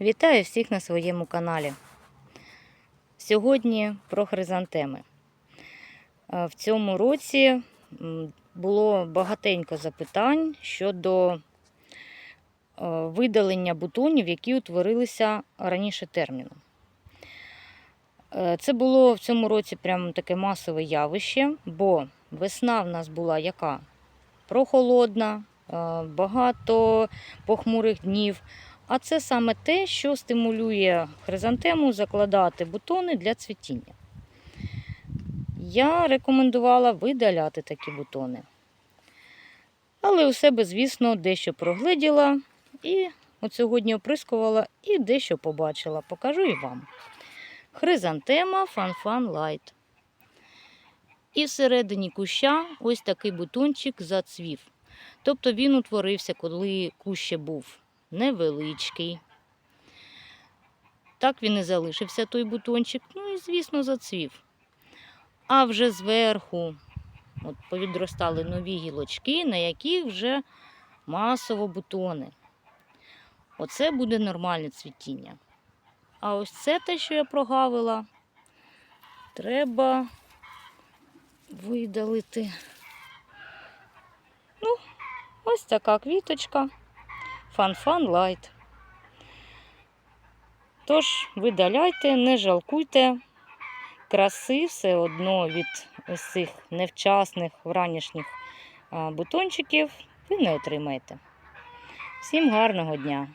Вітаю всіх на своєму каналі. Сьогодні про хризантеми. Е, В цьому році було багатенько запитань щодо е, видалення бутонів, які утворилися раніше терміну. Е, Це було в цьому році прям таке масове явище, бо весна в нас була яка? Прохолодна, багато похмурих днів. А це саме те, що стимулює хризантему закладати бутони для цвітіння. Я рекомендувала видаляти такі бутони. Але у себе, звісно, дещо прогледіла і от сьогодні оприскувала і дещо побачила. Покажу і вам. Хризантема Фанфан Лайт. І всередині куща ось такий бутончик зацвів. Тобто він утворився, коли кущ ще був невеличкий. Так він і залишився той бутончик, ну і, звісно, зацвів. А вже зверху от повідростали нові гілочки, на яких вже масово бутони. Оце буде нормальне цвітіння. А ось це те, що я прогавила, треба видалити. Ну, ось така квіточка. Фан-фан лайт. Тож, видаляйте, не жалкуйте. Краси все одно від цих невчасних вранішніх бутончиків ви не отримаєте. Всім гарного дня!